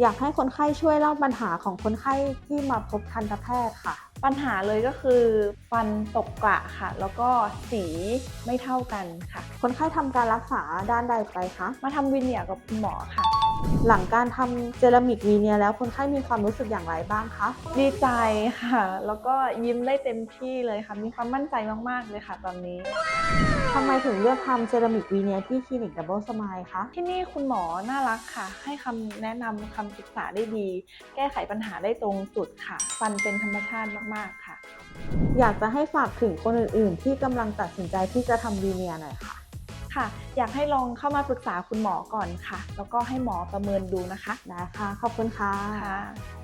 อยากให้คนไข้ช่วยเล่าปัญหาของคนไข้ที่มาพบทันตแพทย์ค่ะ ปัญหาเลยก็คือ ฟันตกกระค่ะ แล้วก็สีไม่เท่ากันค่ะ คนไข้ทำการรักษาด้านใดไปคะมาทำวินเนียร์กับคุณหมอค่ะ หลังการทำเซรามิกวีเนียแล้วคนไข้มีความรู้สึกอย่างไรบ้างคะดีใจค่ะ แล้วก็ยิ้มได้เต็มที่เลยค่ะ มีความมั่นใจมากๆเลยค่ะ ตอนนี้ ทำไมถึงเลือกทำเซรามิกวีเนียที่คลินิกดับเบิลสมายคะ ที่นี่คุณหมอน่ารักค่ะ ให้คำแนะนำคำปรึกษาได้ดี แก้ไขปัญหาได้ตรงจุดค่ะ ฟันเป็นธรรมชาติมาก ๆ ค่ะ อยากจะให้ฝากถึงคนอื่น ๆ ที่กำลังตัดสินใจที่จะทำวีเนียหน่อยค่ะ ค่ะ อยากให้ลองเข้ามาปรึกษาคุณหมอก่อนค่ะ แล้วก็ให้หมอประเมินดูนะคะ ได้ค่ะ ขอบคุณค่ะค่ะ